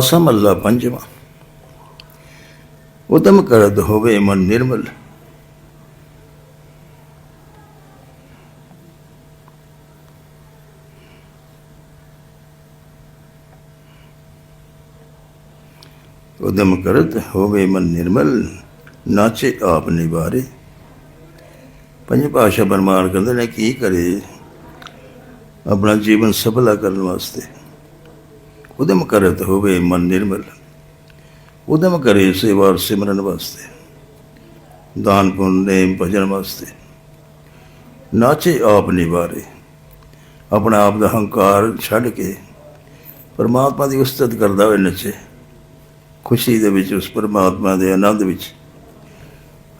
ਆਸਾ ਮਹੱਲਾ ਪੰਜਵਾਂ ਉਦਮ ਕਰਦ ਹੋਵੇ ਮਨ ਨਿਰਮਲ ਉਦਮ ਕਰਤ ਹੋਵੇ ਮਨ ਨਿਰਮਲ ਨਾਚੇ ਆਪ ਨਿਵਾਰੇ ਪੰਜ ਭਾਸ਼ਾ ਬਰਮਾਨ ਕਹਿੰਦੇ ਨੇ ਕੀ ਕਰੇ ਆਪਣਾ ਜੀਵਨ ਸਫਲਾ ਕਰਨ ਵਾਸਤੇ ਉਦਮ ਕਰਤ ਹੋਵੇ ਮਨ ਨਿਰਮਲ। ਉਦਮ ਕਰੇ ਸੇਵਾ ਔਰ ਸਿਮਰਨ ਵਾਸਤੇ। ਦਾਨ ਪੁੰਨ, ਨੇਮ ਭਜਨ ਵਾਸਤੇ। ਨਾਚੇ ਆਪ ਨਿਵਾਰੇ। ਆਪਣਾ ਆਪ ਦਾ ਹੰਕਾਰ ਛੱਡ ਕੇ ਪਰਮਾਤਮਾ ਦੀ ਉਸਤਤ ਕਰਦਾ ਹੋਏ ਨੱਚੇ। ਖੁਸ਼ੀ ਦੇ ਵਿੱਚ ਉਸ ਪਰਮਾਤਮਾ ਦੇ ਆਨੰਦ ਵਿੱਚ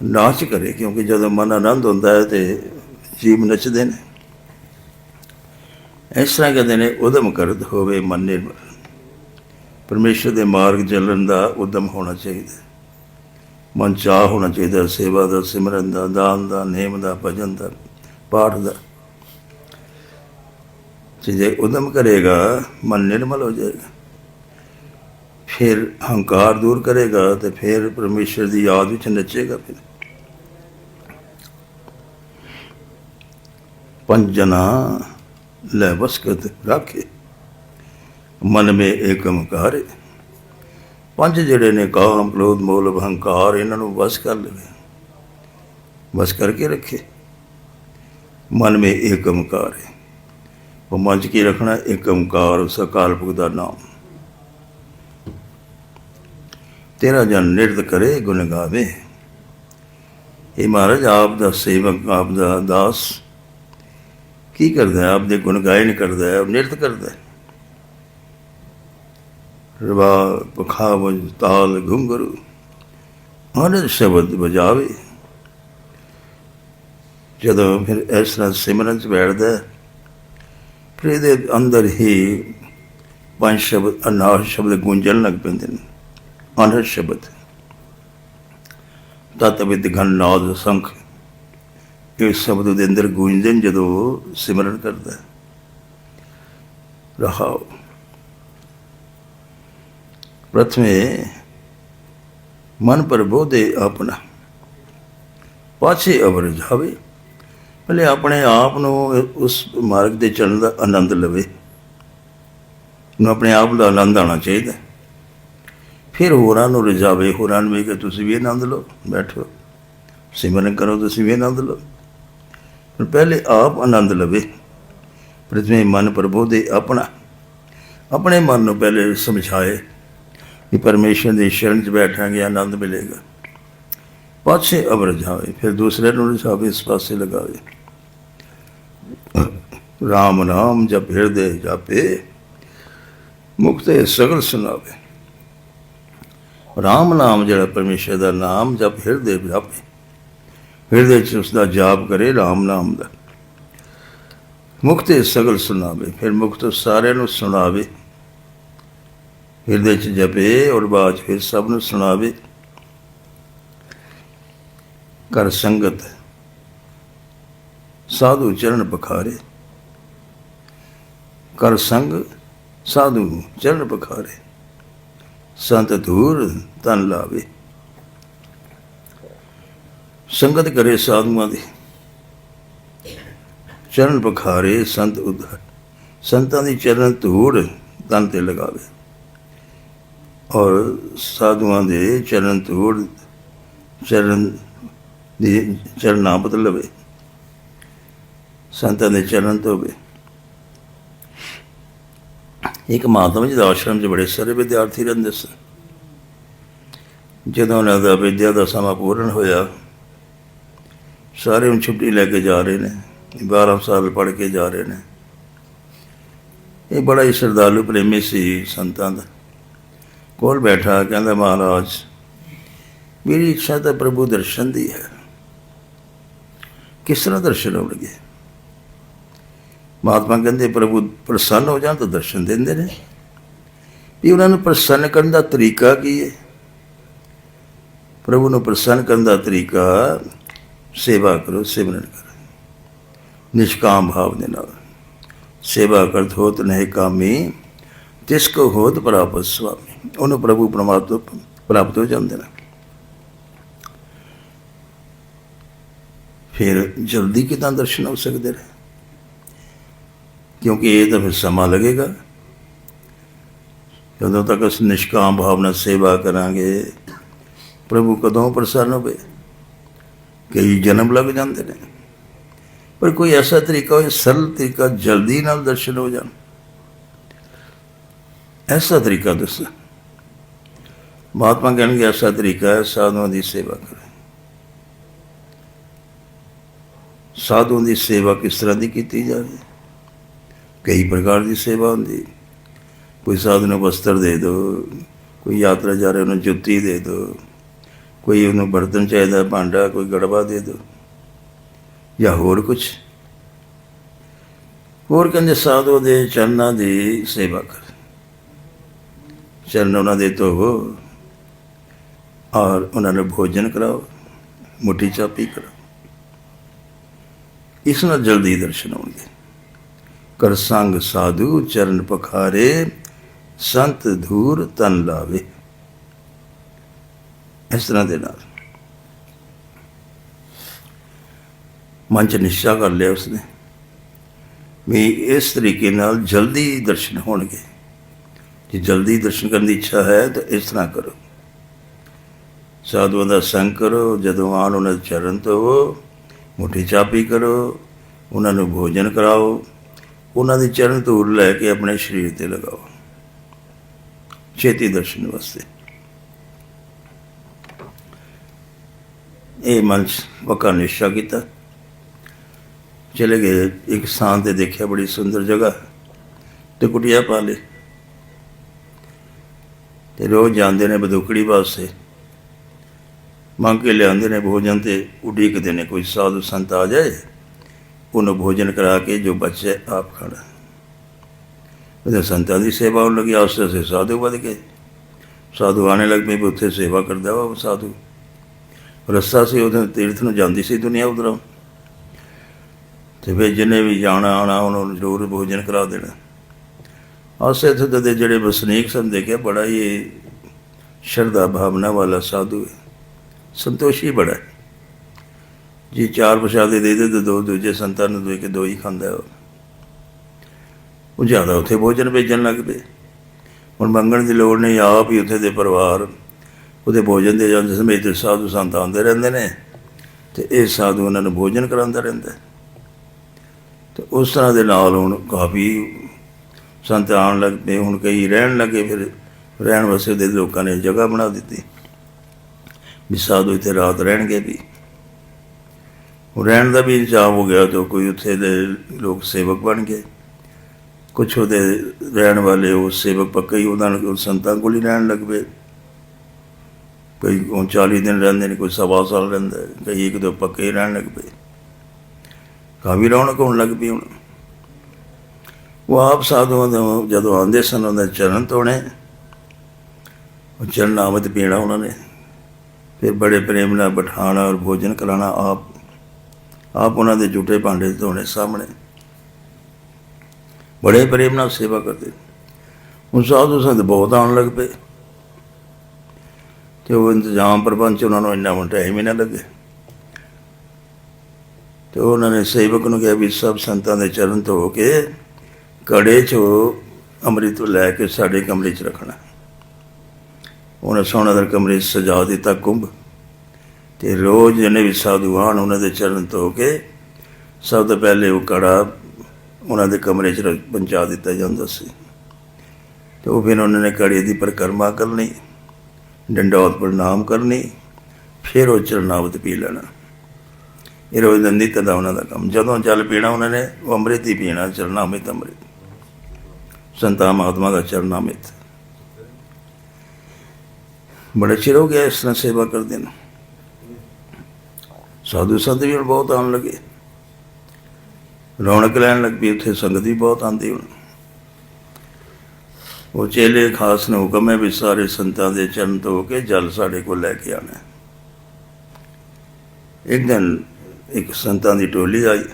ਨਾਚ ਕਰੇ, ਕਿਉਂਕਿ ਜਦੋਂ ਮਨ ਆਨੰਦ ਹੁੰਦਾ ਹੈ ਤੇ ਜੀਵ ਨੱਚਦੇ ਨੇ। ਇਸ ਤਰ੍ਹਾਂ ਕਹਿੰਦੇ ਨੇ, ਉਦਮ ਕਰਦ ਹੋਵੇ ਮਨ ਨਿਰਮਲ। ਪਰਮੇਸ਼ਰ ਦੇ ਮਾਰਗ ਚੱਲਣ ਦਾ ਉਦਮ ਹੋਣਾ ਚਾਹੀਦਾ ਮਨ ਚਾਹ ਹੋਣਾ ਚਾਹੀਦਾ ਸੇਵਾ ਦਾ, ਸਿਮਰਨ ਦਾ, ਦਾਨ ਦਾ, ਨੇਮ ਦਾ, ਭਜਨ ਦਾ, ਪਾਠ ਦਾ। ਜੇ ਉਦਮ ਕਰੇਗਾ, ਮਨ ਨਿਰਮਲ ਹੋ ਜਾਏਗਾ। ਫਿਰ ਹੰਕਾਰ ਦੂਰ ਕਰੇਗਾ ਤੇ ਫਿਰ ਪਰਮੇਸ਼ਰ ਦੀ ਯਾਦ ਵਿੱਚ ਨੱਚੇਗਾ ਫਿਰ। ਪੰਜ ਲੈ ਵਸਕਤ ਰੱਖੇ। ਮਨ ਮੇ ਏਕਮ ਕਾਰੇ ਪੰਜ ਜਿਹੜੇ ਨੇ ਕਾਮ, ਕ੍ਰੋਧ, ਮੋਲ ਅਹੰਕਾਰ ਇਹਨਾਂ ਨੂੰ ਵਸ ਕਰ ਲਵੇ। ਵਸ ਕਰਕੇ ਰੱਖੇ। ਮਨ ਮੇ ਏਕਮ ਕਾਰੇ ਉਹ ਮਨ 'ਚ ਕੀ ਰੱਖਣਾ? ਏਕਮਕਾਰ ਉਸ ਅਕਾਲਪੁਰਖ ਦਾ ਨਾਮ। ਤੇਰਾ ਜਨ ਨਿਰਤ ਕਰੇ, ਗੁਣ ਗਾਵੇ। ਇਹ ਮਹਾਰਾਜ, ਆਪ ਦਾ ਸੇਵਕ, ਆਪ ਦਾ ਦਾਸ। ਕੀ ਕਰਦਾ ਹੈ? ਆਪ ਦੇ ਗੁਣ ਗਾਇਨ ਕਰਦਾ ਹੈ ਨਿਰਤ ਕਰਦਾ ਹੈ। ਰਵਾ ਪਖਾਵਜ, ਤਾਲ, ਘੁੰਗਰੂ, ਆਨੰਦ ਸ਼ਬਦ ਵਜਾਵੇ। ਜਦੋਂ ਫਿਰ ਇਸ ਤਰ੍ਹਾਂ ਸਿਮਰਨ ਚ ਬੈਠਦਾ ਫਿਰ ਇਹਦੇ ਅੰਦਰ ਹੀ ਪੰਜ ਸ਼ਬਦ ਅਨਾਹ ਸ਼ਬਦ ਗੂੰਜਣ ਲੱਗ ਪੈਂਦੇ ਨੇ। ਅਨਹਦ ਸ਼ਬਦ। ਤਤ ਵਿਦ ਘਨ ਨਾਦ ਸੰਖ। ਇਹ ਸ਼ਬਦ ਦੇ ਅੰਦਰ ਗੂੰਜਦੇ ਨੇ ਜਦੋਂ ਸਿਮਰਨ ਕਰਦਾ ਹੈ। ਰਹਾਓ। ਪ੍ਰਥਮੇ ਮਨ ਪਰ ਬੋਧੇ ਆਪਣਾ। ਪਾਛੇ ਅਵਰ ਜਾਵੇ ਪਹਿਲੇ ਆਪਣੇ ਆਪ ਨੂੰ ਉਸ ਮਾਰਗ ਦੇ ਚੱਲਣ ਦਾ ਆਨੰਦ ਲਵੇ। ਨੂੰ ਆਪਣੇ ਆਪ ਦਾ ਆਨੰਦ ਆਉਣਾ ਚਾਹੀਦਾ। ਫਿਰ ਹੋਰਾਂ ਨੂੰ ਰਜਾਵੇ, ਹੋਰਾਂ ਨੂੰ ਵੀ ਕਿ ਤੁਸੀਂ ਵੀ ਆਨੰਦ ਲਓ, ਬੈਠੋ। ਸਿਮਰਨ ਕਰੋ, ਤੁਸੀਂ ਵੀ ਆਨੰਦ ਲਓ। ਪਰ ਪਹਿਲੇ ਆਪ ਆਨੰਦ ਲਵੇ। ਪ੍ਰਥਮੇ ਮਨ ਪ੍ਰਭੂ ਦੇ ਆਪਣਾ। ਆਪਣੇ ਮਨ ਨੂੰ ਪਹਿਲੇ ਸਮਝਾਏ। ਕਿ ਪਰਮੇਸ਼ਰ ਦੀ ਸ਼ਰਨ 'ਚ ਬੈਠਾਂਗੇ, ਆਨੰਦ ਮਿਲੇਗਾ। ਪਾਸੇ ਅਵਰ ਜਾਵੇ, ਫਿਰ ਦੂਸਰੇ ਨੂੰ ਰਜਾਵੇ ਇਸ ਪਾਸੇ ਲਗਾਵੇ। ਰਾਮ ਨਾਮ ਜਪ ਹਿਰਦੇ ਜਾਪੇ ਮੁਕਤੇ ਸਗਲ ਸੁਣਾਵੇ ਰਾਮ ਨਾਮ ਜਿਹੜਾ ਪਰਮੇਸ਼ਰ ਦਾ ਨਾਮ ਜਪ ਹਿਰਦੇ ਜਾਪੇ। ਹਿਰਦੇ ਚ ਉਸ ਦਾ ਜਾਪ ਕਰੇ ਰਾਮ ਨਾਮ ਦਾ। ਮੁਕਤੇ ਸਗਲ ਸੁਣਾਵੇ ਫਿਰ ਮੁਕਤ ਸਾਰਿਆਂ ਨੂੰ ਸੁਣਾਵੇ। ਹਿਰਦੇ ਚ ਜਪੇ ਔਰ ਬਾਅਦ 'ਚ ਫਿਰ ਸਭ ਨੂੰ ਸੁਣਾਵੇ। ਕਰ ਸੰਗਤ ਸਾਧੂ ਚਰਨ ਪਖਾਰੇ। ਕਰ ਸੰਗ ਸਾਧੂ ਚਰਨ ਪਖਾਰੇ। ਸੰਤ ਧੂਰ ਤਨ ਲਾਵੇ। ਸੰਗਤ ਕਰੇ ਸਾਧੂਆਂ ਦੀ। ਚਰਨ ਪਖਾਰੇ ਸੰਤ ਉਧਰ। ਸੰਤਾਂ ਦੀ ਚਰਨ ਧੂੜ ਤਨ ਤੇ ਲਗਾਵੇ। ਔਰ ਸਾਧੂਆਂ ਦੇ ਚਰਨ ਧੂੜ ਚਰਨ ਦੀ ਚਰਨਾ ਬਦਲਵੇ। ਸੰਤਾਂ ਦੇ ਚਰਨ ਧੋਵੇ। ਇੱਕ ਮਾਤਮ ਜੀ ਦਾ ਆਸ਼ਰਮ 'ਚ ਬੜੇ ਸਾਰੇ ਵਿਦਿਆਰਥੀ ਰਹਿੰਦੇ ਸਨ। ਜਦੋਂ ਉਹਨਾਂ ਦਾ ਵਿਦਿਆ ਦਾ ਸਮਾਂ ਪੂਰਨ ਹੋਇਆ ਸਾਰੇ ਹੁਣ ਛੁੱਟੀ ਲੈ ਕੇ ਜਾ ਰਹੇ ਨੇ 12 ਸਾਲ ਪੜ੍ਹ ਕੇ ਜਾ ਰਹੇ ਨੇ। ਇਹ ਬੜਾ ਹੀ ਸ਼ਰਧਾਲੂ, ਪ੍ਰੇਮੀ ਸੀ ਸੰਤਾਂ ਦਾ। ਕੋਲ ਬੈਠਾ, ਕਹਿੰਦਾ, ਮਹਾਰਾਜ, ਮੇਰੀ ਇੱਛਾ ਤਾਂ ਪ੍ਰਭੂ ਦਰਸ਼ਨ ਦੀ ਹੈ। ਕਿਸ ਤਰ੍ਹਾਂ ਦਰਸ਼ਨ ਹੋਣਗੇ? ਮਹਾਤਮਾ ਕਹਿੰਦੇ, ਪ੍ਰਭੂ ਪ੍ਰਸੰਨ ਹੋ ਜਾਣ ਤਾਂ ਦਰਸ਼ਨ ਦਿੰਦੇ ਨੇ। ਵੀ ਉਹਨਾਂ ਨੂੰ ਪ੍ਰਸੰਨ ਕਰਨ ਦਾ ਤਰੀਕਾ ਕੀ ਹੈ? ਪ੍ਰਭੂ ਨੂੰ ਪ੍ਰਸੰਨ ਕਰਨ ਦਾ ਤਰੀਕਾ, ਸੇਵਾ ਕਰੋ, ਸਿਮਰਨ ਕਰੋ। ਨਿਸ਼ਕਾਮ ਭਾਵ ਦੇ ਨਾਲ। ਸੇਵਾ ਕਰਤ ਹੋਤ ਨਹੀਂ ਕਾਮੀ। ਤਿਸ ਕੋ ਹੋਤ ਪ੍ਰਾਪਤ ਸੁਆਮੀ, ਉਹਨੂੰ ਪ੍ਰਭੂ ਪਰਮਾਤਮਾ ਪ੍ਰਾਪਤ ਹੋ ਜਾਂਦੇ ਨੇ। ਫਿਰ ਜਲਦੀ ਕਿਦਾਂ ਦਰਸ਼ਨ ਹੋ ਸਕਦੇ ਨੇ? ਕਿਉਂਕਿ ਇਹ ਤਾਂ ਫਿਰ ਸਮਾਂ ਲੱਗੇਗਾ। ਜਦੋਂ ਤੱਕ ਅਸੀਂ ਨਿਸ਼ਕਾਮ ਭਾਵਨਾ ਸੇਵਾ ਕਰਾਂਗੇ, ਪ੍ਰਭੂ ਕਦੋਂ ਪ੍ਰਸੰਨ ਹੋਵੇ? ਕਈ ਜਨਮ ਲੱਗ ਜਾਂਦੇ ਨੇ। ਪਰ ਕੋਈ ਐਸਾ ਤਰੀਕਾ ਹੋਏ, ਸਰਲ ਤਰੀਕਾ ਜਲਦੀ ਨਾਲ ਦਰਸ਼ਨ ਹੋ ਜਾਣ। ਐਸਾ ਤਰੀਕਾ ਦੱਸ। ਮਹਾਤਮਾ ਕਹਿਣਗੇ ਐਸਾ ਤਰੀਕਾ ਹੈ, ਸਾਧੂਆਂ ਦੀ ਸੇਵਾ ਕਰੋ ਸਾਧੂਆਂ ਦੀ ਸੇਵਾ ਕਿਸ ਤਰ੍ਹਾਂ ਦੀ ਕੀਤੀ ਜਾਵੇ? ਕਈ ਪ੍ਰਕਾਰ ਦੀ ਸੇਵਾ ਹੁੰਦੀ। ਕੋਈ ਸਾਧੂ ਨੂੰ ਵਸਤਰ ਦੇ ਦਿਓ ਕੋਈ ਯਾਤਰਾ ਜਾ ਰਿਹਾ ਉਹਨੂੰ ਜੁੱਤੀ ਦੇ ਦਿਓ ਕੋਈ ਉਹਨੂੰ ਬਰਤਨ ਚਾਹੀਦਾ, ਭਾਂਡਾ, ਕੋਈ ਗੜਵਾ ਦੇ ਦਿਓ ਜਾਂ ਹੋਰ ਕੁਝ ਹੋਰ ਕਹਿੰਦੇ ਸਾਧੂ ਦੇ ਚਰਨਾਂ ਦੀ ਸੇਵਾ ਕਰ ਚਰਨ ਉਹਨਾਂ ਦੇ ਧੋਵੋ ਔਰ ਉਹਨਾਂ ਨੂੰ ਭੋਜਨ ਕਰਾਓ, ਮੁੱਠੀ ਚਾਪੀ ਕਰਾਓ। ਇਸ ਨਾਲ ਜਲਦੀ ਦਰਸ਼ਨ ਹੋਣਗੇ। ਕਰ ਸੰਗ ਸਾਧੂ ਚਰਨ ਪਖਾਰੇ, ਸੰਤ ਧੂਰ ਤਨ ਲਾਵੇ। ਇਸ ਤਰ੍ਹਾਂ ਦੇ ਨਾਲ। ਮਨ ਚ ਨਿਸ਼ਚਾ ਕਰ ਲਿਆ ਉਸਨੇ ਵੀ ਇਸ ਤਰੀਕੇ ਨਾਲ ਜਲਦੀ ਦਰਸ਼ਨ ਹੋਣਗੇ। ਜੇ ਜਲਦੀ ਦਰਸ਼ਨ ਕਰਨ ਦੀ ਇੱਛਾ ਹੈ ਤਾਂ ਇਸ ਤਰ੍ਹਾਂ ਕਰੋ। ਸਾਧੂਆਂ ਦਾ ਸੰਗ ਕਰੋ, ਜਦੋਂ ਆਣ ਉਹਨਾਂ ਦੇ ਚਰਨ ਧੋਵੋ ਮੁੱਠੀ ਚਾਪੀ ਕਰੋ, ਉਹਨਾਂ ਨੂੰ ਭੋਜਨ ਕਰਾਓ, ਉਹਨਾਂ ਦੇ ਚਰਨ ਧੂੜ ਲੈ ਕੇ ਆਪਣੇ ਸਰੀਰ ਤੇ ਲਗਾਓ। ਛੇਤੀ ਦਰਸ਼ਨ ਵਾਸਤੇ। ਇਹ ਮਨ ਪੱਕਾ ਨਿਸ਼ਚਾ ਕੀਤਾ। ਚਲੇ ਗਏ ਇੱਕ ਸਥਾਨ ਤੇ ਦੇਖਿਆ ਬੜੀ ਸੁੰਦਰ ਜਗ੍ਹਾ, ਤੇ ਕੁਟਿਆ ਪਾ ਲਈ ਤੇ ਰੋਜ਼ ਜਾਂਦੇ ਨੇ ਬਦੁਕੜੀ ਵਾਸਤੇ ਮੰਗ ਕੇ ਲਿਆਉਂਦੇ ਨੇ ਭੋਜਨ ਤੇ ਉਡੀਕਦੇ ਨੇ, ਕੋਈ ਸਾਧੂ ਸੰਤ ਆ ਜਾਏ, ਉਹਨੂੰ ਭੋਜਨ ਕਰਾ ਕੇ ਜੋ ਬਚੇ ਆਪ ਖਾਣਾ। ਉਹਦੇ ਸੰਤਾਂ ਦੀ ਸੇਵਾ ਹੋਣ ਲੱਗੀ ਆਸਤੇ ਸੇ ਸਾਧੂ ਵਧ ਗਏ। ਸਾਧੂ ਆਣੇ ਲੱਗ ਪਏ, ਵੀ ਉੱਥੇ ਸੇਵਾ ਕਰਦਾ ਵਾ ਸਾਧੂ। ਰਸਤਾ ਸੀ, ਉਹਦੇ ਤੀਰਥ ਨੂੰ ਜਾਂਦੀ ਸੀ ਦੁਨੀਆ ਉਧਰੋਂ। ਤੇ ਫਿਰ ਜਿਹਨੇ ਵੀ ਜਾਣਾ ਆਣਾ ਨੂੰ ਜ਼ਰੂਰ ਭੋਜਨ ਕਰਾ ਦੇਣਾ। ਆਸੇ ਇੱਥੇ ਦੇ ਜਿਹੜੇ ਵਸਨੀਕ ਸਨ, ਦੇਖਿਆ ਬੜਾ ਹੀ ਸ਼ਰਧਾ ਭਾਵਨਾ ਵਾਲਾ ਸਾਧੂ ਹੈ। ਸੰਤੋਸ਼ੀ ਬੜਾ ਜੀ ਚਾਰ ਪ੍ਰਸ਼ਾਦੇ ਦੇ ਦੇ ਤੇ ਦੋ ਦੂਜੇ ਸੰਤਾਂ ਨੂੰ ਦੇ ਕੇ ਦੋ ਹੀ ਖਾਂਦਾ ਉਹ। ਉਹ ਜ਼ਿਆਦਾ ਉੱਥੇ ਭੋਜਨ ਭੇਜਣ ਲੱਗ ਪਏ। ਹੁਣ ਮੰਗਣ ਦੀ ਲੋੜ ਨਹੀਂ, ਆਪ ਹੀ ਉੱਥੇ ਦੇ ਪਰਿਵਾਰ ਉਹਦੇ ਭੋਜਨ ਦੇ ਜਾਂਦੇ ਸਮੇਂ ਸਮੇਤ ਸਾਧੂ ਸੰਤ ਆਉਂਦੇ ਰਹਿੰਦੇ ਨੇ ਤੇ ਇਹ ਸਾਧੂ ਉਹਨਾਂ ਨੂੰ ਭੋਜਨ ਕਰਾਉਂਦਾ ਰਹਿੰਦਾ ਹੈ। ਤੇ ਉਸ ਤਰ੍ਹਾਂ ਦੇ ਨਾਲ ਹੁਣ ਕਾਫੀ ਸੰਤ ਆਉਣ ਲੱਗ ਪਏ, ਹੁਣ ਕਈ ਰਹਿਣ ਲੱਗੇ, ਫਿਰ ਰਹਿਣ ਵਾਸਤੇ ਦੇ ਲੋਕਾਂ ਨੇ ਜਗ੍ਹਾ ਬਣਾ ਦਿੱਤੀ। ਵੀ ਸਾਧੂ ਇੱਥੇ ਰਾਤ ਰਹਿਣਗੇ ਵੀ। ਉਹ ਰਹਿਣ ਦਾ ਵੀ ਇੰਤਜ਼ਾਮ ਹੋ ਗਿਆ ਤਾਂ ਕੋਈ ਉੱਥੇ ਦੇ ਲੋਕ ਸੇਵਕ ਬਣ ਗਏ। ਕੁਛ ਉਹਦੇ ਰਹਿਣ ਵਾਲੇ, ਉਹ ਸੇਵਕ ਪੱਕੇ ਹੀ ਉਹਨਾਂ ਨੂੰ, ਸੰਤਾਂ ਕੋਲ ਹੀ ਰਹਿਣ ਲੱਗ ਪਏ। ਕੋਈ ਉਹ 40 ਦਿਨ ਰਹਿੰਦੇ ਨੇ, ਕੋਈ ਸਵਾ ਸਾਲ ਰਹਿੰਦਾ, ਕਈ ਇੱਕ ਦੋ ਪੱਕੇ ਹੀ ਰਹਿਣ ਲੱਗ ਪਏ। ਕਾਫੀ ਰੌਣਕ ਹੋਣ ਲੱਗ ਪਈ ਹੁਣ। ਉਹ ਆਪ ਸਾਧੂਆਂ ਦੇ ਜਦੋਂ ਆਉਂਦੇ ਸਨ, ਉਹਨਾਂ ਦੇ ਚਰਨ ਧੋਣੇ ਉਹ ਚਰਨ ਆਮਦ ਪੀਣਾ ਉਹਨਾਂ ਨੇ। ਫਿਰ ਬੜੇ ਪ੍ਰੇਮ ਨਾਲ ਬਿਠਾਣਾ ਔਰ ਭੋਜਨ ਕਰਾਣਾ ਆਪ ਆਪ ਉਹਨਾਂ ਦੇ ਝੂਠੇ ਭਾਂਡੇ ਧੋਣੇ ਸਾਹਮਣੇ। ਬੜੇ ਪ੍ਰੇਮ ਨਾਲ ਸੇਵਾ ਕਰਦੇ। ਹੁਣ ਸਾਧੂ ਸੰਤ ਬਹੁਤ ਆਉਣ ਲੱਗ ਪਏ। ਤੇ ਉਹ ਇੰਤਜ਼ਾਮ ਪ੍ਰਬੰਧ ਉਹਨਾਂ ਨੂੰ ਇੰਨਾ ਹੁਣ ਟਾਈਮ ਹੀ ਨਾ ਲੱਗੇ। ਤੇ ਉਹਨਾਂ ਨੇ ਸੇਵਕ ਨੂੰ ਕਿਹਾ ਵੀ ਸਭ ਸੰਤਾਂ ਦੇ ਚਰਨ ਧੋ ਕੇ ਕੜੇ 'ਚ ਅੰਮ੍ਰਿਤ ਲੈ ਕੇ ਸਾਡੇ ਕਮਰੇ 'ਚ ਰੱਖਣਾ। ਉਹਨੇ ਸੋਨਾ ਦਾ ਕਮਰੇ 'ਚ ਸਜਾ ਦਿੱਤਾ ਕੁੰਭ ਤੇ ਰੋਜ਼ ਜਿਹਨੇ ਵੀ ਸਾਧੂ ਆਣ ਉਹਨਾਂ ਦੇ ਚਰਨ ਧੋ ਕੇ ਸਭ ਤੋਂ ਪਹਿਲੇ ਉਹ ਕੜਾ ਉਹਨਾਂ ਦੇ ਕਮਰੇ 'ਚ ਰੱਖ- ਪਹੁੰਚਾ ਦਿੱਤਾ ਜਾਂਦਾ ਸੀ। ਤੇ ਉਹ ਫਿਰ ਉਹਨਾਂ ਨੇ ਕੜੇ ਦੀ ਪਰਿਕਰਮਾ ਕਰਨੀ, ਡੰਡੌਤ ਪ੍ਰਣਾਮ ਕਰਨੀ, ਫਿਰ ਉਹ ਚਰਨਾਵਤ ਪੀ ਲੈਣਾ। ਇਹ ਰੋਜ਼ ਦਾ ਨਿੱਤ ਦਾ ਉਹਨਾਂ ਦਾ ਕੰਮ। ਜਦੋਂ ਜਲ ਪੀਣਾ ਉਹਨਾਂ ਨੇ, ਉਹ ਅੰਮ੍ਰਿਤ ਹੀ ਪੀਣਾ ਚਰਨਾਮਿਤ ਅੰਮ੍ਰਿਤ। ਸੰਤਾਂ ਮਹਾਤਮਾ ਦਾ ਚਰਨਾਮਿਤ ਬੜਾ ਚਿਰ ਹੋ ਗਿਆ ਇਸ ਤਰ੍ਹਾਂ ਸੇਵਾ ਕਰਦੇ ਨੂੰ। ਸਾਧੂ ਸੰਤ ਵੀ ਹੁਣ ਬਹੁਤ ਆਉਣ ਲੱਗੇ। ਰੌਣਕ ਲੈਣ ਲੱਗ ਪਈ, ਉੱਥੇ ਸੰਗਤ ਵੀ ਬਹੁਤ ਆਉਂਦੀ ਹੁਣ। ਉਹ ਚੇਲੇ ਖਾਸ ਨੂੰ ਹੁਕਮ ਹੈ ਵੀ ਸਾਰੇ ਸੰਤਾਂ ਦੇ ਚਰਨ ਧੋ ਕੇ ਜਲ ਸਾਡੇ ਕੋਲ ਲੈ ਕੇ ਆਣਾ ਇੱਕ ਦਿਨ ਇੱਕ ਸੰਤਾਂ ਦੀ ਟੋਲੀ ਆਈ।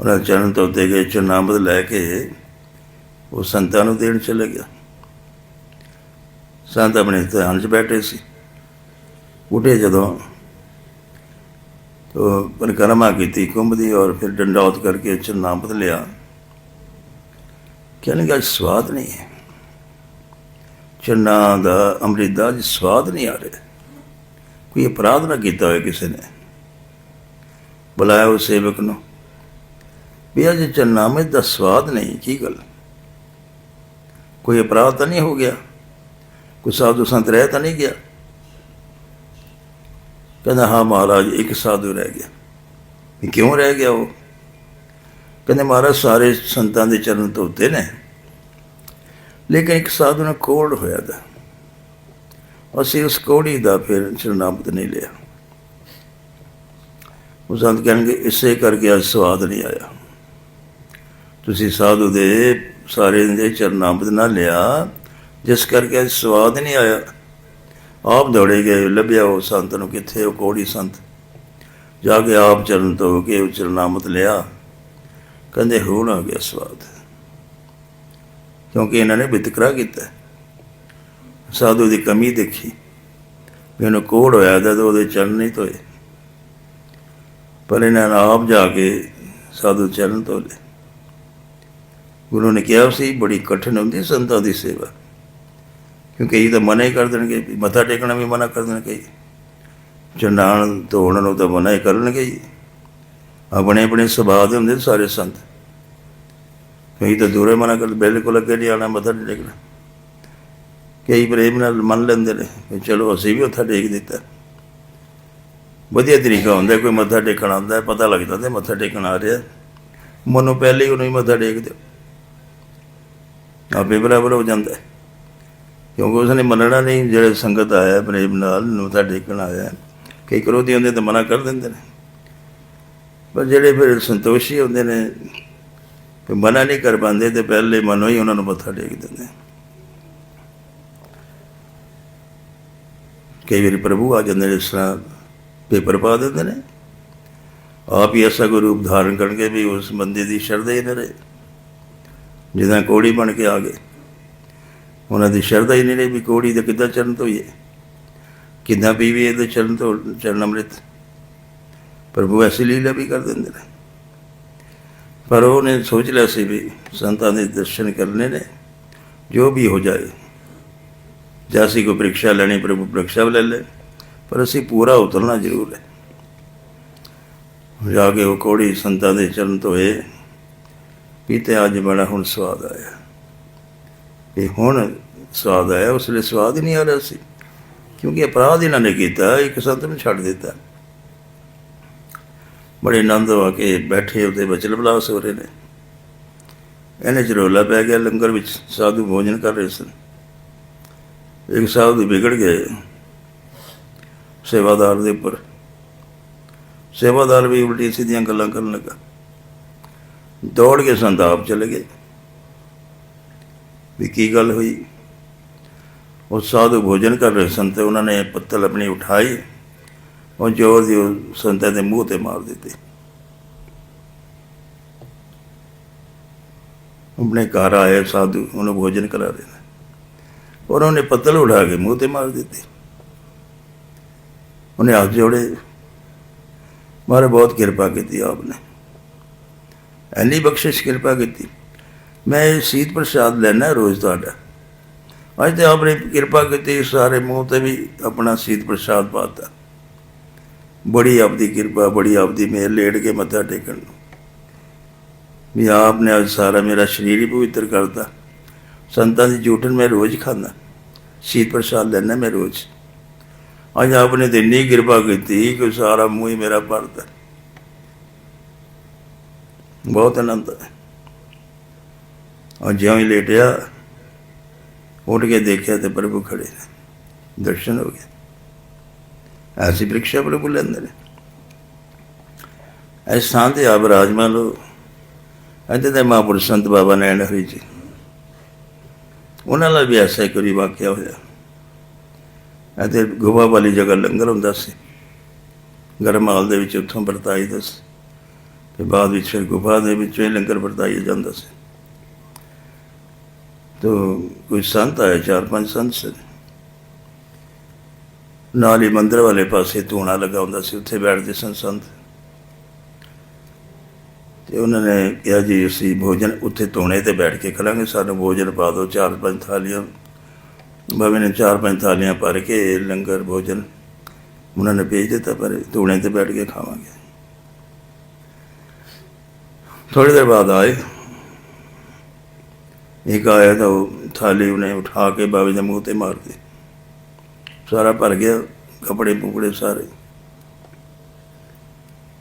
ਉਹਨਾਂ ਦੇ ਚਰਨ ਦੇ ਗਏ ਚਰਨਾਮਤ ਲੈ ਕੇ ਉਹ ਸੰਤਾਂ ਨੂੰ ਦੇਣ ਚਲੇ ਗਿਆ। ਸੰਤ ਆਪਣੇ ਧਿਆਨ 'ਚ ਬੈਠੇ ਸੀ। ਉੱਠੇ ਜਦੋਂ ਤੋ ਪਰਿਕਰਮਾ ਕੀਤੀ ਕੁੰਭ ਦੀ ਔਰ ਫਿਰ ਡੰਡੌਤ ਕਰਕੇ ਚਰਨਾਮਤ ਲਿਆ। ਕਹਿੰਦੇ ਕਿ ਅੱਜ ਸਵਾਦ ਨਹੀਂ ਹੈ। ਚੰਨਾ ਦਾ ਅੰਮ੍ਰਿਤ ਦਾ ਅੱਜ ਸਵਾਦ ਨਹੀਂ ਆ ਰਿਹਾ। ਕੋਈ ਅਪਰਾਧ ਨਾ ਕੀਤਾ ਹੋਇਆ ਕਿਸੇ ਨੇ। ਬੁਲਾਇਆ ਉਹ ਸੇਵਕ ਨੂੰ। ਵੀ ਅੱਜ ਚਰਨਾਮਤ ਦਾ ਸਵਾਦ ਨਹੀਂ ਕੀ ਗੱਲ ਕੋਈ ਅਪਰਾਧ ਤਾਂ ਨਹੀਂ ਹੋ ਗਿਆ ਕੋਈ ਸਾਧੂ ਸੰਤ ਰਹਿ ਤਾਂ ਨਹੀਂ ਗਿਆ ਕਹਿੰਦਾ ਹਾਂ ਮਹਾਰਾਜ ਇੱਕ ਸਾਧੂ ਰਹਿ ਗਿਆ ਵੀ ਕਿਉਂ ਰਹਿ ਗਿਆ ਉਹ ਕਹਿੰਦੇ ਮਹਾਰਾਜ ਸਾਰੇ ਸੰਤਾਂ ਦੇ ਚਰਨ ਧੋਤੇ ਨੇ ਲੇਕਿਨ ਇੱਕ ਸਾਧੂ ਨੇ ਕੋੜ ਹੋਇਆ ਦਾ ਅਸੀਂ ਉਸ ਕੋੜੀ ਦਾ ਫਿਰ ਚਰਨਾਮਤ ਨਹੀਂ ਲਿਆ ਉਹ ਸੰਤ ਕਹਿਣਗੇ ਇਸੇ ਕਰਕੇ ਅੱਜ ਸਵਾਦ ਨਹੀਂ ਆਇਆ ਤੁਸੀਂ ਸਾਧੂ ਦੇ ਸਾਰੇ ਦੇ ਚਰਨਾਮਤ ਨਾ ਲਿਆ, ਜਿਸ ਕਰਕੇ ਅੱਜ ਸਵਾਦ ਨਹੀਂ ਆਇਆ। ਆਪ ਦੌੜੇ ਗਏ, ਲੱਭਿਆ ਉਹ ਸੰਤ ਨੂੰ ਕਿੱਥੇ, ਉਹ ਕੋੜੀ ਸੰਤ। ਜਾ ਕੇ ਆਪ ਚਰਨ ਧੋ ਕੇ ਉਹ ਚਰਨਾਮਤ ਲਿਆ। ਕਹਿੰਦੇ, ਹੁਣ ਆ ਗਿਆ ਸਵਾਦ। ਕਿਉਂਕਿ ਇਹਨਾਂ ਨੇ ਵਿਤਕਰਾ ਕੀਤਾ। ਸਾਧੂ ਦੀ ਕਮੀ ਦੇਖੀ। ਵੀ ਉਹਨੂੰ ਕੋੜ ਹੋਇਆ ਤਾਂ ਉਹਦੇ ਚਰਨ ਨਹੀਂ ਧੋਏ। ਪਰ ਇਹਨਾਂ ਨੇ ਆਪ ਜਾ ਕੇ ਸਾਧੂ ਚਰਨ ਧੋਲੇ ਗੁਰੂ ਨੇ ਕਿਹਾ ਸੀ ਬੜੀ ਕਠਿਨ ਹੁੰਦੀ ਸੰਤਾਂ ਦੀ ਸੇਵਾ ਕਿਉਂਕਿ ਇਹ ਤਾਂ ਮਨਾ ਹੀ ਕਰ ਦੇਣਗੇ ਵੀ ਮੱਥਾ ਟੇਕਣਾ ਵੀ ਮਨਾ ਕਰ ਦੇਣਗੇ ਚੰਡਾਣ ਧੋਣ ਨੂੰ ਤਾਂ ਮਨਾ ਹੀ ਕਰਨਗੇ ਹੀ ਆਪਣੇ ਆਪਣੇ ਸੁਭਾਅ ਦੇ ਹੁੰਦੇ ਸਾਰੇ ਸੰਤ ਕਈ ਤਾਂ ਦੂਰੇ ਮਨਾ ਕਰ ਬਿਲਕੁਲ ਅੱਗੇ ਨਹੀਂ ਆਣਾ ਮੱਥਾ ਨਹੀਂ ਟੇਕਣਾ ਕਈ ਪ੍ਰੇਮ ਨਾਲ ਮੰਨ ਲੈਂਦੇ ਨੇ ਚਲੋ ਅਸੀਂ ਵੀ ਉੱਥਾ ਟੇਕ ਦਿੱਤਾ ਵਧੀਆ ਤਰੀਕਾ ਹੁੰਦਾ ਕੋਈ ਮੱਥਾ ਟੇਕਣ ਆਉਂਦਾ ਪਤਾ ਲੱਗਦਾ ਤੇ ਮੱਥਾ ਟੇਕਣ ਆ ਰਿਹਾ ਮਨੋਂ ਪਹਿਲੇ ਹੀ ਉਹਨੂੰ ਹੀ ਮੱਥਾ ਟੇਕ ਦਿਓ ਆਪੇ ਬਰਾਬਰ ਹੋ ਜਾਂਦਾ ਕਿਉਂਕਿ ਉਸਨੇ ਮੰਨਣਾ ਨਹੀਂ, ਜਿਹੜੇ ਸੰਗਤ ਆਇਆ ਪ੍ਰੇਮ ਨਾਲ ਮੱਥਾ ਟੇਕਣ ਆਇਆ ਕਈ ਕਰੋਧੀ ਹੁੰਦੇ ਤਾਂ ਮਨਾ ਕਰ ਦਿੰਦੇ ਨੇ। ਪਰ ਜਿਹੜੇ ਫਿਰ ਸੰਤੋਸ਼ੀ ਹੁੰਦੇ ਨੇ ਤੇ ਮਨਾ ਨਹੀਂ ਕਰ ਪਾਉਂਦੇ, ਤੇ ਪਹਿਲੇ ਮਨੋਂ ਹੀ ਉਹਨਾਂ ਨੂੰ ਮੱਥਾ ਟੇਕ ਦਿੰਦੇ ਕਈ ਵਾਰੀ ਪ੍ਰਭੂ ਆ ਜਾਂਦੇ ਨੇ ਇਸ ਤਰ੍ਹਾਂ ਪੇਪਰ ਪਾ ਦਿੰਦੇ ਨੇ। ਆਪ ਹੀ ਐਸਾ ਕੋਈ ਰੂਪ ਧਾਰਨ ਕਰਨਗੇ ਵੀ ਉਸ ਬੰਦੇ ਦੀ ਸ਼ਰਧਾ ਹੀ ਨਾ ਰਹੇ। ਜਿੱਦਾਂ ਕੋੜੀ ਬਣ ਕੇ ਆ ਗਏ। ਉਹਨਾਂ ਦੀ ਸ਼ਰਧਾ ਹੀ ਨਹੀਂ ਰਹੀ ਵੀ ਕੋੜੀ ਦੇ ਕਿੱਦਾਂ ਚਰਨ ਧੋਈਏ। ਕਿੱਦਾਂ ਪੀਵੀਏ ਇਹਦੇ ਚਰਨ ਤੋਂ ਚਰਨ ਅੰਮ੍ਰਿਤ। ਪ੍ਰਭੂ ਐਸੀ ਲੀਲਾ ਵੀ ਕਰ ਦਿੰਦੇ ਨੇ। ਪਰ ਉਹਨੇ ਸੋਚ ਲਿਆ ਸੀ ਵੀ ਸੰਤਾਂ ਦੇ ਦਰਸ਼ਨ ਕਰਨੇ ਨੇ, ਜੋ ਵੀ ਹੋ ਜਾਏ। ਜੈਸੀ ਕੋਈ ਪ੍ਰੀਖਿਆ ਲੈਣੀ, ਪ੍ਰਭੂ ਪ੍ਰੀਖਿਆ ਵੀ ਲੈ ਲੈ ਪਰ ਅਸੀਂ ਪੂਰਾ ਉਤਰਨਾ ਜ਼ਰੂਰ ਹੈ। ਜਾ ਕੇ ਉਹ ਕੋੜੀ ਸੰਤਾਂ ਦੇ ਚਰਨ ਧੋਏ। ਵੀ ਪੀਤੇ ਅੱਜ ਬੜਾ ਹੁਣ ਸਵਾਦ ਆਇਆ। ਵੀ ਹੁਣ ਸਵਾਦ ਆਇਆ, ਉਸ ਲਈ ਸਵਾਦ ਹੀ ਨਹੀਂ ਆ ਰਿਹਾ ਸੀ। ਕਿਉਂਕਿ ਅਪਰਾਧ ਇਹਨਾਂ ਨੇ ਕੀਤਾ, ਇੱਕ ਸੰਤ ਨੂੰ ਛੱਡ ਦਿੱਤਾ। ਬੜੇ ਆਨੰਦ ਆ ਕੇ ਬੈਠੇ ਉਹਦੇ ਬਚਲ ਬਲਾਸ ਹੋ ਰਹੇ ਨੇ। ਇਹਨੇ ਚਰੋਲਾ ਪੈ ਗਿਆ, ਲੰਗਰ ਵਿੱਚ ਸਾਧੂ ਭੋਜਨ ਕਰ ਰਹੇ ਸਨ। ਇੱਕ ਸਾਧੂ ਵਿਗੜ ਗਏ ਸੇਵਾਦਾਰ ਦੇ ਉੱਪਰ। ਸੇਵਾਦਾਰ ਵੀ ਉਲਟੀ ਸਿੱਧੀਆਂ ਗੱਲਾਂ ਕਰਨ ਲੱਗਾ। ਦੌੜ ਕੇ ਸੰਤਾਪ ਚਲੇ ਗਏ। ਵੀ ਕੀ ਗੱਲ ਹੋਈ? ਉਹ ਸਾਧੂ ਭੋਜਨ ਕਰ ਰਹੇ ਸਨ ਤੇ ਉਹਨਾਂ ਨੇ ਪੱਤਲ ਆਪਣੀ ਉਠਾਈ, ਉਹ ਜੋ ਦੀ ਉਹ ਸੰਤਾਂ ਦੇ ਮੂੰਹ ਤੇ ਮਾਰ ਦਿੱਤੇ। ਆਪਣੇ ਘਰ ਆਏ ਸਾਧੂ, ਉਹਨੂੰ ਭੋਜਨ ਕਰਾ ਰਹੇ ਨੇ। ਔਰ ਉਹਨੇ ਪੱਤਲ ਉਠਾ ਕੇ ਮੂੰਹ ਤੇ ਮਾਰ ਦਿੱਤੀ। ਉਹਨੇ ਹੱਥ ਜੋੜੇ। ਮਾਰੇ ਬਹੁਤ ਕਿਰਪਾ ਕੀਤੀ ਆਪਨੇ ਐਨੀ ਬਖਸ਼ਿਸ਼, ਕਿਰਪਾ ਕੀਤੀ। ਮੈਂ ਇਹ ਸੀਤ ਪ੍ਰਸ਼ਾਦ ਲੈਣਾ ਰੋਜ਼ ਤੁਹਾਡਾ। ਅੱਜ ਤੇ ਆਪਨੇ ਕਿਰਪਾ ਕੀਤੀ, ਸਾਰੇ ਮੂੰਹ ਤੇ ਵੀ ਆਪਣਾ ਸੀਤ ਪ੍ਰਸ਼ਾਦ ਪਾਤਾ। ਬੜੀ ਆਪਦੀ ਕਿਰਪਾ, ਬੜੀ ਆਪਦੀ ਮੇਰ ਲੇਟ ਕੇ ਮੱਥਾ ਟੇਕਣ ਨੂੰ। ਵੀ ਆਪਨੇ ਅੱਜ ਸਾਰਾ ਮੇਰਾ ਸਰੀਰ ਹੀ ਪਵਿੱਤਰ ਕਰਤਾ। ਸੰਤਾਂ ਦੀ ਜੂਠਨ ਮੈਂ ਰੋਜ਼ ਖਾਂਦਾ। ਸੀਤ ਪ੍ਰਸ਼ਾਦ ਲੈਣਾ ਮੈਂ ਰੋਜ਼। ਅੱਜ ਆਪਨੇ ਤੇ ਇੰਨੀ ਕਿਰਪਾ ਕੀਤੀ ਕਿ ਸਾਰਾ ਮੂੰਹ ਹੀ ਮੇਰਾ ਭਰਤਾ। ਬਹੁਤ ਆਨੰਦ ਔਰ ਜਿਉਂ ਹੀ ਲੇਟਿਆ, ਉੱਠ ਕੇ ਦੇਖਿਆ ਤੇ ਪ੍ਰਭੂ ਖੜੇ ਨੇ। ਦਰਸ਼ਨ ਹੋ ਗਿਆ ਐਸੀ ਪ੍ਰੀਖਿਆ ਪ੍ਰਭੂ ਲੈਂਦੇ ਨੇ। ਇਸ ਥਾਂ ਤੇ ਆਪ ਰਾਜਮਾਨ ਲੋ ਇੱਥੇ ਤੇ ਮਹਾਂਪੁਰਸ਼ ਸੰਤ ਬਾਬਾ ਨੈਣ ਹਰੀ ਜੀ। ਉਹਨਾਂ ਨਾਲ ਵੀ ਐਸਾ ਹੀ ਕੋਈ ਵਾਕਿਆ ਹੋਇਆ। ਅਤੇ ਗੋਵਾ ਵਾਲੀ ਜਗ੍ਹਾ ਲੰਗਰ ਹੁੰਦਾ ਸੀ। ਗਰਮਾਲ ਦੇ ਵਿੱਚ ਉੱਥੋਂ ਵਰਤਾਈ ਦਾ ਸੀ। ਤੇ ਬਾਅਦ ਵਿੱਚ ਫਿਰ ਗੁਫਾ ਦੇ ਵਿੱਚ ਇਹ ਲੰਗਰ ਵਰਤਾਇਆ ਜਾਂਦਾ ਸੀ। ਤੋ ਕੋਈ ਸੰਤ ਆਏ, ਚਾਰ ਪੰਜ ਸੰਤ ਸਨ ਨਾਲ ਹੀ ਮੰਦਰ ਵਾਲੇ ਪਾਸੇ ਧੂਣਾ ਲੱਗਾ ਹੁੰਦਾ ਸੀ, ਉੱਥੇ ਬੈਠਦੇ ਸਨ ਸੰਤ। ਤੇ ਉਹਨਾਂ ਨੇ ਕਿਹਾ ਜੀ, ਅਸੀਂ ਭੋਜਨ ਉੱਥੇ ਧੂਣੇ ਤੇ ਬੈਠ ਕੇ ਕਰਾਂਗੇ ਸਾਨੂੰ ਭੋਜਨ ਪਾ ਦਿਓ, ਚਾਰ ਪੰਜ ਥਾਲੀਆਂ। ਬਾਬੇ ਨੇ ਚਾਰ ਪੰਜ ਥਾਲੀਆਂ ਭਰ ਕੇ ਲੰਗਰ, ਭੋਜਨ ਉਹਨਾਂ ਨੇ ਭੇਜ ਦਿੱਤਾ, ਪਰ ਧੂਣੇ ਤੇ ਬੈਠ ਕੇ ਖਾਵਾਂਗੇ। थोड़ी देर बाद आए एक आया तो वो थाली उन्हें उठा के बाबे ने मुंह ते मार दी सारा भर गया कपड़े पुकड़े सारे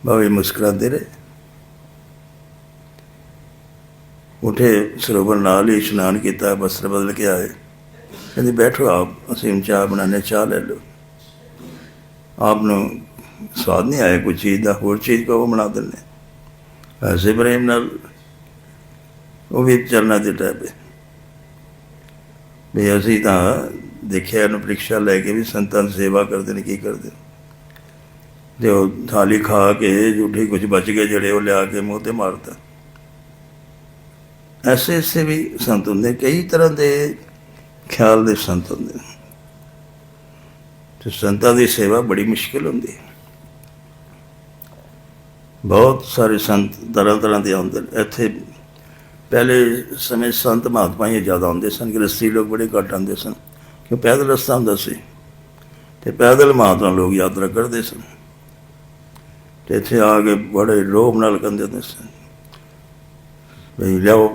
बाबे मुस्कुराते रहे उठे सरोवर नाल ही इशनान किया वस्त्र बदल के आए कहते बैठो आप असीम चाह बनाने चाह ले लो आपनो स्वाद नहीं आया कोई चीज़ का होर चीज़ को वो बना देने ਐਸੇ ਪ੍ਰੇਮ ਨਾਲ ਉਹ ਵੀ ਚਰਨਾਂ ਦੇ ਟੈਪੇ ਵੀ ਅਸੀਂ ਤਾਂ ਦੇਖਿਆ ਇਹਨੂੰ ਪ੍ਰੀਖਿਆ ਲੈ ਕੇ ਵੀ ਸੰਤਾਂ ਦੀ ਸੇਵਾ ਕਰਦੇ ਨੇ, ਕੀ ਕਰਦੇ ਤੇ ਉਹ ਥਾਲੀ ਖਾ ਕੇ ਝੂਠੇ ਕੁਝ ਬਚ ਗਏ, ਜਿਹੜੇ ਉਹ ਲਿਆ ਕੇ ਮੂੰਹ ਤੇ ਮਾਰਤਾ। ਐਸੇ ਐਸੇ ਵੀ ਸੰਤ ਹੁੰਦੇ ਕਈ ਤਰ੍ਹਾਂ ਦੇ ਖਿਆਲ ਦੇ ਸੰਤ ਹੁੰਦੇ ਤੇ ਸੰਤਾਂ ਦੀ ਸੇਵਾ ਬੜੀ ਮੁਸ਼ਕਿਲ ਹੁੰਦੀ ਹੈ। ਬਹੁਤ ਸਾਰੇ ਸੰਤ ਤਰ੍ਹਾਂ ਤਰ੍ਹਾਂ ਦੇ ਆਉਂਦੇ ਨੇ। ਇੱਥੇ ਪਹਿਲੇ ਸਮੇਂ ਸੰਤ ਮਹਾਤਮਾ ਹੀ ਜ਼ਿਆਦਾ ਆਉਂਦੇ ਸਨ ਗ੍ਰਸਤੀ ਲੋਕ ਬੜੇ ਘੱਟ ਆਉਂਦੇ ਸਨ ਕਿਉਂ ਪੈਦਲ ਰਸਤਾ ਹੁੰਦਾ ਸੀ ਤੇ ਪੈਦਲ ਮਹਾਤਮਾ ਲੋਕ ਯਾਤਰਾ ਕਰਦੇ ਸਨ ਤੇ ਇੱਥੇ ਆ ਕੇ ਬੜੇ ਰੋਬ ਨਾਲ ਕਹਿੰਦੇ ਹੁੰਦੇ ਸਨ ਵੀ ਲਿਆਓ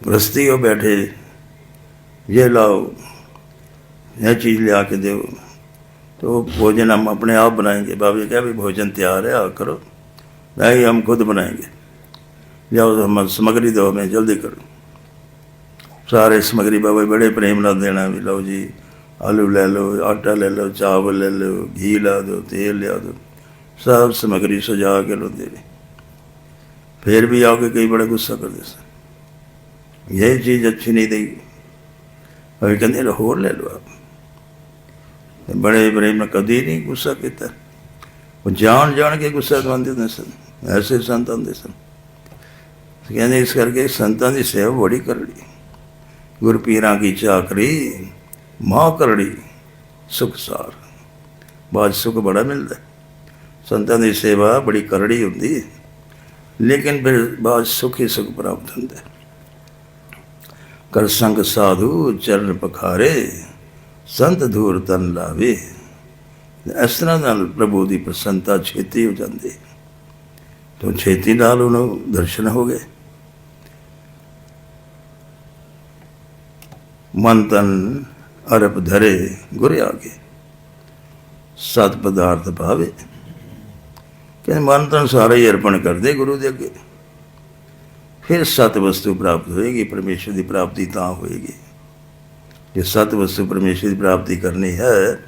ਗ੍ਰਸਤੀ ਹੋ ਬੈਠੇ ਇਹ ਲਾਓ ਇਹ ਚੀਜ਼ ਲਿਆ ਕੇ ਦਿਓ तो भोजन हम अपने आप बनाएंगे बाबा जी क्या भी भोजन तैयार है आ करो नहीं हम खुद बनाएंगे जाओ तो हम सामग्री दो हमें जल्दी करो सारे सामग्री बाबा जी बड़े प्रेम ਨਾਲ देना भी लो जी आलू ले लो आटा ले लो चावल ले लो घी ला दो तेल लिया दो सब सामग्री सजा के लो दे फिर भी आओगे कई बड़े गुस्सा कर दे यही चीज़ अच्छी नहीं देगी अभी कहते होर ले लो आप ਤੇ ਬੜੇ ਪ੍ਰੇਮ ਨਾਲ ਕਦੀ ਨਹੀਂ ਗੁੱਸਾ ਕੀਤਾ ਉਹ ਜਾਣ ਜਾਣ ਕੇ ਗੁੱਸਾ ਕਰਵਾਉਂਦੇ ਹੁੰਦੇ ਸਨ ਐਸੇ ਸੰਤ ਹੁੰਦੇ ਸਨ। ਕਹਿੰਦੇ ਇਸ ਕਰਕੇ ਸੰਤਾਂ ਦੀ ਸੇਵਾ ਬੜੀ ਕਰੜੀ ਗੁਰਪੀਰਾਂ ਕੀ ਚਾਕਰੀ, ਮਾਂ ਕਰੜੀ ਸੁਖਸਾਰ ਬਾਅਦ ਸੁਖ ਬੜਾ ਮਿਲਦਾ। ਸੰਤਾਂ ਦੀ ਸੇਵਾ ਬੜੀ ਕਰੜੀ ਹੁੰਦੀ। ਹੈ ਲੇਕਿਨ ਫਿਰ ਬਾਅਦ ਸੁਖ ਹੀ ਸੁਖ ਪ੍ਰਾਪਤ ਹੁੰਦਾ। ਹੈ ਕਰ ਸੰਗ ਸਾਧੂ ਚਰਨ ਪਖਾਰੇ, ਸੰਤ ਧੂਰ ਤਨ ਲਾਵੇ। ਇਸ ਤਰ੍ਹਾਂ ਨਾਲ ਪ੍ਰਭੂ ਦੀ ਪ੍ਰਸੰਨਤਾ ਛੇਤੀ ਹੋ ਜਾਂਦੀ। ਤੋਂ ਛੇਤੀ ਨਾਲ ਉਹਨੂੰ ਦਰਸ਼ਨ ਹੋ ਗਏ। ਮਨ ਤਨ ਅਰਪ ਧਰੇ ਗੁਰ ਆਗੇ। ਸਤ ਪਦਾਰਥ ਭਾਵੇ। ਕਿ ਮਨ ਤਨ ਸਾਰਾ ਹੀ ਅਰਪਣ ਕਰਦੇ ਗੁਰੂ ਦੇ ਅੱਗੇ। ਫਿਰ ਸਤ ਵਸਤੂ ਪ੍ਰਾਪਤ ਹੋਏਗੀ, ਪਰਮੇਸ਼ਰ ਦੀ ਪ੍ਰਾਪਤੀ ਤਾਂ ਹੋਏਗੀ। ਜੇ ਸਤ ਵਸਤੂ ਪਰਮੇਸ਼ਰ ਦੀ ਪ੍ਰਾਪਤੀ ਕਰਨੀ ਹੈ,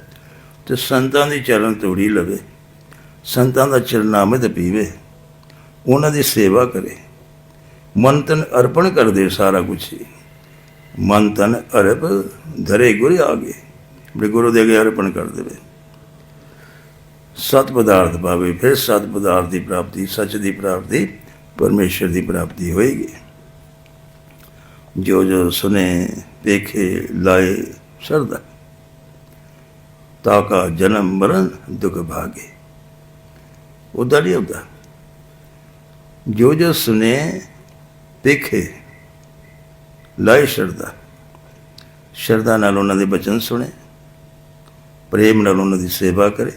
ਤੇ ਸੰਤਾਂ ਦੀ ਚਰਨ ਤੋੜੀ ਲਵੇ। ਸੰਤਾਂ ਦਾ ਚਰਨਾਮਿਤ ਪੀਵੇ। ਉਹਨਾਂ ਦੀ ਸੇਵਾ ਕਰੇ। ਮਨ ਤਨ ਅਰਪਣ ਕਰ ਦੇ ਸਾਰਾ ਕੁਝ ਹੀ। ਮਨ ਤਨ ਅਰਪ ਧਰੇ ਗੁਰ ਆਗੇ। ਆਪਣੇ ਗੁਰੂ ਦੇ ਅੱਗੇ ਅਰਪਣ ਕਰ ਦੇਵੇ। ਸਤ ਪਦਾਰਥ ਪਾਵੇ, ਫਿਰ ਸਤ ਪਦਾਰਥ ਦੀ ਪ੍ਰਾਪਤੀ, ਸੱਚ ਦੀ ਪ੍ਰਾਪਤੀ, ਪਰਮੇਸ਼ਰ ਦੀ ਪ੍ਰਾਪਤੀ ਹੋਏਗੀ। ਜੋ ਜੋ ਸੁਨੇ, ਦੇਖੇ, ਲਾਏ, ਸਰਦਾ। ਤਾਕਾ ਜਨਮ ਮਰਨ, ਦੁਖ ਭਾਗੇ। ਉਹਦਾ ਨਹੀਂ ਹੁੰਦਾ। ਜੋ ਜੋ ਸੁਨੇ ਦੇਖੇ, ਲਾਏ ਸ਼ਰਦਾ ਸ਼ਰਦਾ ਨਾਲ ਉਹਨਾਂ ਦੇ ਬਚਨ ਸੁਣੇ, ਪ੍ਰੇਮ ਨਾਲ ਉਹਨਾਂ ਦੀ ਸੇਵਾ ਕਰੇ।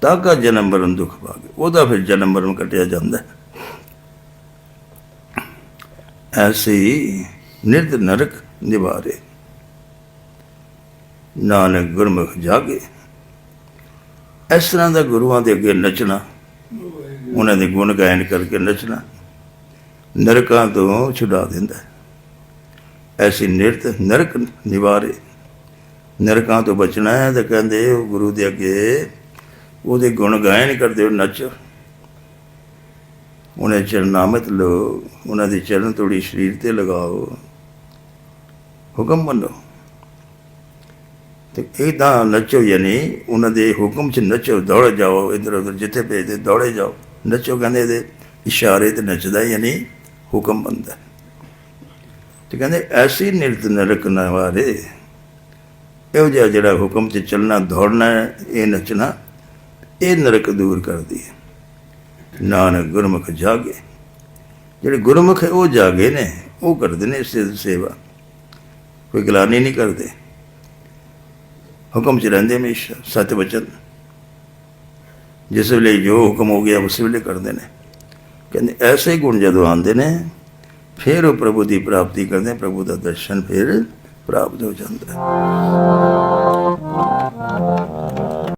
ਤਾਕਾ ਜਨਮ ਮਰਨ ਦੁਖ ਭਾਗੇ। ਉਹਦਾ ਫਿਰ ਜਨਮ ਮਰਨ ਕੱਟਿਆ ਜਾਂਦਾ। ਐਸੀ ਐਸੇ ਨਿਰਦ ਨਰਕ ਨਿਵਾਰੇ। ਨਾਨਕ ਗੁਰਮੁਖ ਜਾਗੇ। ਇਸ ਤਰ੍ਹਾਂ ਦਾ ਗੁਰੂਆਂ ਦੇ ਅੱਗੇ ਨੱਚਣਾ ਉਹਨਾਂ ਦੇ ਗੁਣ ਗਾਇਨ ਕਰਕੇ ਨੱਚਣਾ ਨਰਕਾਂ ਤੋਂ ਛੁਡਾ ਦਿੰਦਾ ਐਸੀ ਨਿਰਤ ਨਰਕ ਨਿਵਾਰੇ, ਨਰਕਾਂ ਤੋਂ ਬਚਣਾ ਹੈ ਤਾਂ ਕਹਿੰਦੇ ਉਹ ਗੁਰੂ ਦੇ ਅੱਗੇ ਉਹਦੇ ਗੁਣ ਗਾਇਨ ਕਰਦੇ ਹੋ ਨੱਚ। ਉਹਨੇ ਚਰਨਾਮਤ ਲੋ, ਉਹਨਾਂ ਦੇ ਚਰਨ ਤੋੜੀ ਸਰੀਰ ਤੇ ਲਗਾਓ। ਹੁਕਮ ਮੰਨੋ। ਤੇ ਇਹ ਤਾਂ ਨੱਚੋ ਯਾਨੀ ਉਹਨਾਂ ਦੇ ਹੁਕਮ 'ਚ ਨੱਚੋ, ਦੌੜ ਜਾਓ ਇਧਰ ਉਧਰ ਜਿੱਥੇ ਭੇਜਦੇ ਦੌੜੇ ਜਾਓ। ਨੱਚੋ, ਕਹਿੰਦੇ ਇਹਦੇ ਇਸ਼ਾਰੇ ਤੇ ਨੱਚਦਾ ਯਾਨੀ ਹੁਕਮ ਬੰਦਾ। ਤੇ ਕਹਿੰਦੇ ਐਸੀ ਨਿਰਤ ਨਰਕ ਨਵਾਰੇ ਇਹੋ ਜਿਹਾ ਜਿਹੜਾ ਹੁਕਮ 'ਚ ਚੱਲਣਾ, ਦੌੜਨਾ ਇਹ ਨੱਚਣਾ, ਇਹ ਨਰਕ ਦੂਰ ਕਰਦੀ ਹੈ। ਨਾਨਕ ਗੁਰਮੁਖ ਜਾਗੇ, ਜਿਹੜੇ ਗੁਰਮੁਖ ਹੈ ਉਹ ਜਾਗੇ ਨੇ, ਉਹ ਕਰਦੇ ਨੇ ਸਿੱਧ ਸੇਵਾ। ਕੋਈ ਗਲਾਨੀ ਨਹੀਂ ਕਰਦੇ। ਹੁਕਮ 'ਚ ਰਹਿੰਦੇ ਹਮੇਸ਼ਾ ਸੱਚ ਵਚਨ। ਜਿਸ ਵੇਲੇ ਜੋ ਹੁਕਮ ਹੋ ਗਿਆ ਉਸ ਵੇਲੇ ਕਰਦੇ ਨੇ। ਕਹਿੰਦੇ ਐਸੇ ਗੁਣ ਜਦੋਂ ਆਉਂਦੇ ਨੇ ਫਿਰ ਉਹ ਪ੍ਰਭੂ ਦੀ ਪ੍ਰਾਪਤੀ ਕਰਦੇ ਨੇ, ਪ੍ਰਭੂ ਦਾ ਦਰਸ਼ਨ ਫਿਰ ਪ੍ਰਾਪਤ ਹੋ ਜਾਂਦਾ ਹੈ।